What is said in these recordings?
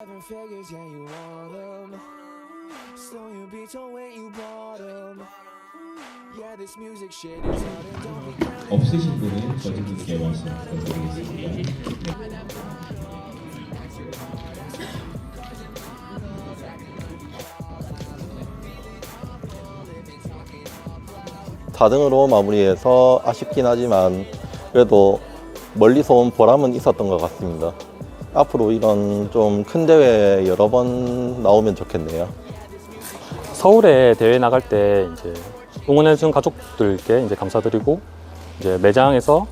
Seven figures, yeah, you want 'em. So you be told when you bought 'em. Yeah, this music shit is hard and don't be counting. 없으신 분은 저분께 말씀 부탁드리겠습니다. 다등으로 마무리해서 아쉽긴 하지만 그래도 멀리서 온 보람은 있었던 것 같습니다. 앞으로 이런 좀 큰 대회 여러 번 나오면 좋겠네요. 서울에 대회 나갈 때 이제 응원해준 가족들께 이제 감사드리고 이제 매장에서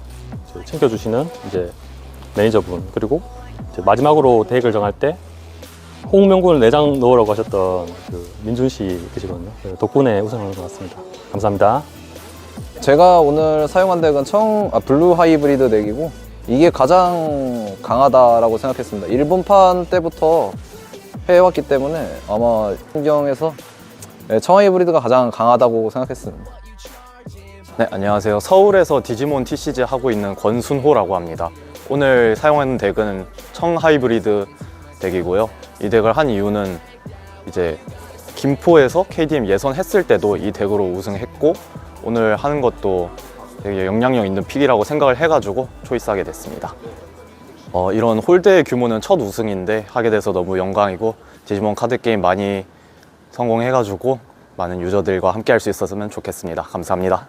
이제 챙겨주시는 이제 매니저분 그리고 이제 마지막으로 대회 결정할 때 홍명군을 내장 넣으라고 하셨던 그 민준 씨 계시거든요. 그 덕분에 우승하는 것 같습니다. 감사합니다. 제가 오늘 사용한 덱은 청 아, 블루 하이브리드 덱이고 이게 가장 강하다라고 생각했습니다. 일본판 때부터 해왔기 때문에 아마 신경에서 네, 청 하이 브리드가 가장 강하다고 생각했습니다. 네, 안녕하세요. 서울에서 디지몬 TCG 하고 있는 권순호라고 합니다. 오늘 사용하는 덱은 청 하이브리드 덱이고요. 이 덱을 한 이유는 이제 김포에서 KDM 예선 했을 때도 이 덱으로 우승했고 오늘 하는 것도 되게 영향력 있는 픽이라고 생각을 해가지고 초이스하게 됐습니다. 어, 이런 홀드의 규모는 첫 우승인데 하게 돼서 너무 영광이고 디지몬 카드 게임 많이 성공해가지고 많은 유저들과 함께 할 수 있었으면 좋겠습니다. 감사합니다.